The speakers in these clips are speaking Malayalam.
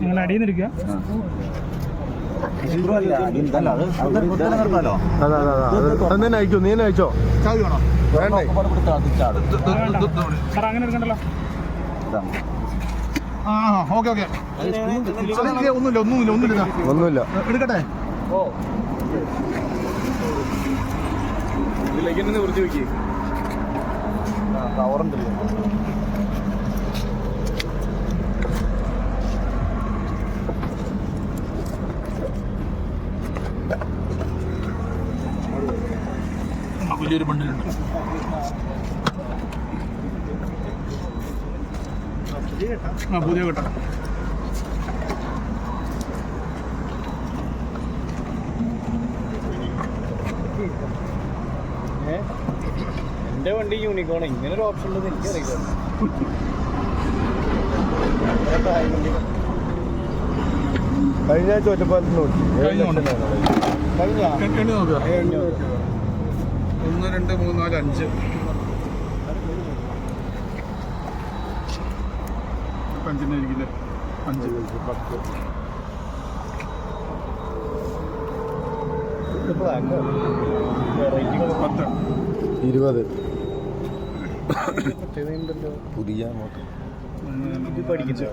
നിങ്ങൾ അടിയിൽ നിന്ന് എടുക്കുക. അതെ അതെ അതെ. അത് തന്നെ അയച്ചോ നീ തന്നെ അയച്ചോ? വേണ്ടേ? സാർ അങ്ങനെ എടുക്കണ്ടല്ലോ. ആ ഓക്കെ ഓക്കെ. ഒന്നുമില്ല ഒന്നുമില്ല ഒന്നുമില്ല. ഇതാ. ഒന്നുമില്ല. എടുക്കട്ടെ? വലിയൊരു ബണ്ടിലുണ്ട് ആ പുതിയ കേട്ടോ എന്റെ വണ്ടി യൂണിക്കോൺ ഇങ്ങനെ ഒരു ഓപ്ഷൻ ഉണ്ടെന്ന് എനിക്കറിയില്ല കഴിഞ്ഞ ആഴ്ച ഒറ്റപ്പാലത്ത് നോക്കി കഴിഞ്ഞ കൊണ്ട്. കഴിഞ്ഞ എണ്ണി നോക്കുക ഒന്ന് രണ്ട് മൂന്ന് നാല് അഞ്ച് അഞ്ചിന്റെ ആയിരിക്കില്ലേ അഞ്ച് പത്ത് പത്ത് ഇരുപത് ഉണ്ടല്ലോ പുതിയ സംശയം ഇത് പഠിക്കില്ല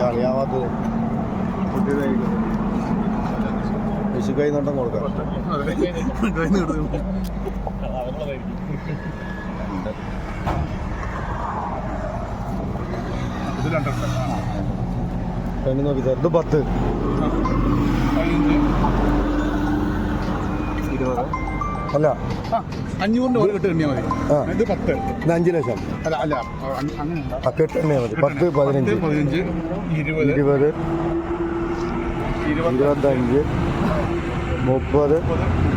ഉണ്ടല്ലോ വിഷു കൈ ചളിയാവാത്തത് നോട്ടം കൊടുക്കാം. എണ്ണി നോക്കി സാർ. ഇത് പത്ത്. ഇരുപത്. അല്ല. അഞ്ഞൂറിന്റെ ഒരു കെട്ട് മതി. ഇത് പത്ത്. ഇത് അഞ്ച് ലക്ഷം. അല്ല അല്ല അങ്ങനെ ഉണ്ടോ? ആ കെട്ട് എണ്ണയാൽ മതി. പത്ത് പതിനഞ്ച്. ഇരുപത്. ഇരുപത്. ഇരുപത്തി ഇരുപത്തഞ്ച്. മുപ്പത്.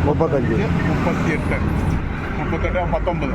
മുപ്പത്തഞ്ച്. മുപ്പത്തിയെട്ട്. മുപ്പത്തെട്ട് പത്തൊമ്പത്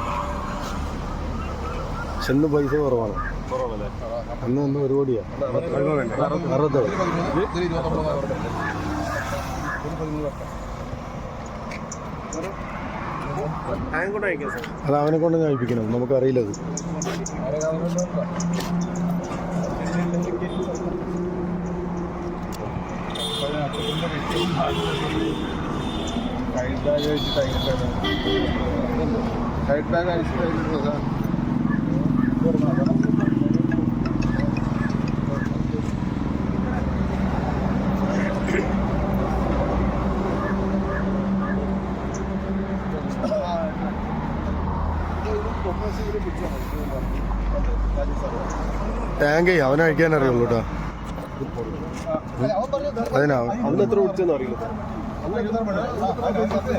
ചെന്ന് പൈസ കുറവാണ്. അന്ന് ഒന്ന് ഒരു കോടിയാ. അറുപത് അത് അവനെ കൊണ്ട് ഞാൻ അയപ്പിക്കണം നമുക്കറിയില്ല അത്. സൈഡ് ബാഗ് വെച്ചിട്ട് സൈഡ് ബാഗ് അയച്ചിട്ട് ടാങ്കേ അവനെ അഴിക്കാൻ അറിയുള്ളൂ കേട്ടോ അതിനാ. അന്ന് എത്ര പിടിച്ചെന്ന് അറിയില്ല. ഇരുപത്തി